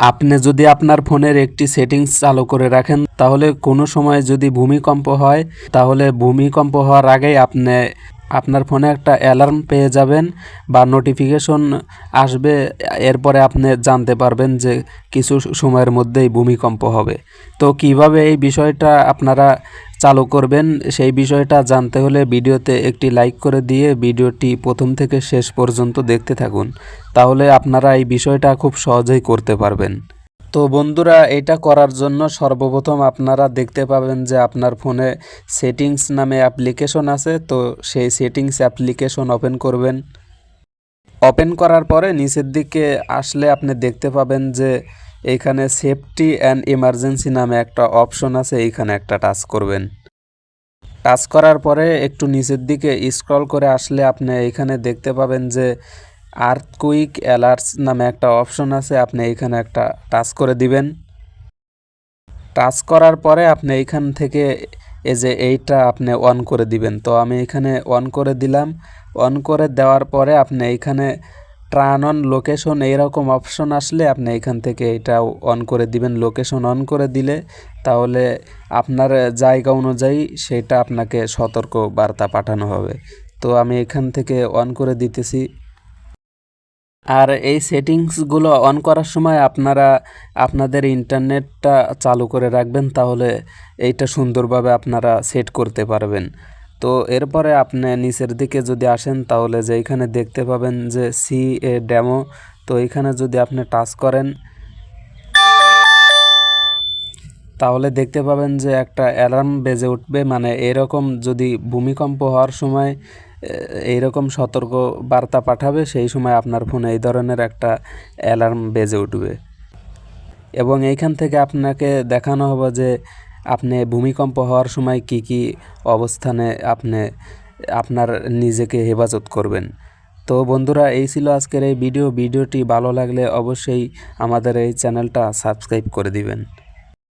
আপনি যদি আপনার ফোনের একটি সেটিংস চালু করে রাখেন, তাহলে কোনো সময় যদি ভূমিকম্প হয়, তাহলে ভূমিকম্প হওয়ার আগেই আপনি আপনার ফোনে একটা অ্যালার্ম পেয়ে যাবেন বা নোটিফিকেশন আসবে। এরপরে আপনি জানতে পারবেন যে কিছু সময়ের মধ্যেই ভূমিকম্প হবে। তো কীভাবে এই বিষয়টা আপনারা চালু করবেন। সেই বিষয়টা জানতে হলে ভিডিওতে একটি লাইক করে দিয়ে ভিডিওটি প্রথম থেকে শেষ পর্যন্ত দেখতে থাকুন। তাহলে আপনারা এই বিষয়টা খুব সহজেই করতে পারবেন। তো বন্ধুরা, এটা করার জন্য সর্বপ্রথম আপনারা দেখতে পাবেন যে আপনার ফোনে সেটিংস নামে অ্যাপ্লিকেশন আছে। তো সেই সেটিংস অ্যাপ্লিকেশন ওপেন করবেন। ওপেন করার পরে নিচের দিকে আসলে আপনি দেখতে পাবেন যে এইখানে সেফটি অ্যান্ড ইমার্জেন্সি নামে একটা অপশন আছে। এইখানে একটা টাচ করবেন। টাচ করার পরে একটু নিচের দিকে স্ক্রল করে আসলে আপনি এখানে দেখতে পাবেন যে আর্থকুইক অ্যালার্টস নামে একটা অপশন আছে, আপনি এখানে একটা টাচ করে দিবেন। টাচ করার পরে আপনি এইখান থেকে এই যে এইটা আপনি অন করে দিবেন। তো আমি এখানে অন করে দিলাম। অন করে দেওয়ার পরে আপনি এইখানে ট্রান অন লোকেশন এইরকম অপশন আসলে আপনি এখান থেকে এটা অন করে দিবেন। লোকেশন অন করে দিলে তাহলে আপনার জায়গা অনুযায়ী সেটা আপনাকে সতর্ক বার্তা পাঠানো হবে। তো আমি এখান থেকে অন করে দিতেছি। আর এই সেটিংসগুলো অন করার সময় আপনারা আপনাদের ইন্টারনেটটা চালু করে রাখবেন, তাহলে এইটা সুন্দরভাবে আপনারা সেট করতে পারবেন। তো এরপরে আপনি নিচের দিকে যদি আসেন, তাহলে যে এখানে দেখতে পাবেন যে সি এ ড্যামো তো এখানে যদি আপনি টাচ করেন, তাহলে দেখতে পাবেন যে একটা অ্যালার্ম বেজে উঠবে। মানে এরকম যদি ভূমিকম্প হওয়ার সময় এইরকম সতর্ক বার্তা পাঠাবে, সেই সময় আপনার ফোনে এই ধরনের একটা অ্যালার্ম বেজে উঠবে। এবং এইখান থেকে আপনাকে দেখানো হবে যে আপনি ভূমিকম্প হওয়ার সময় কি কি অবস্থানে আপনি, আপনার নিজেকে হেফাজত করবেন? তো বন্ধুরা, এই ছিল আজকের এই ভিডিও। ভিডিওটি ভালো লাগলে অবশ্যই আমাদের এই চ্যানেলটা সাবস্ক্রাইব করে দিবেন।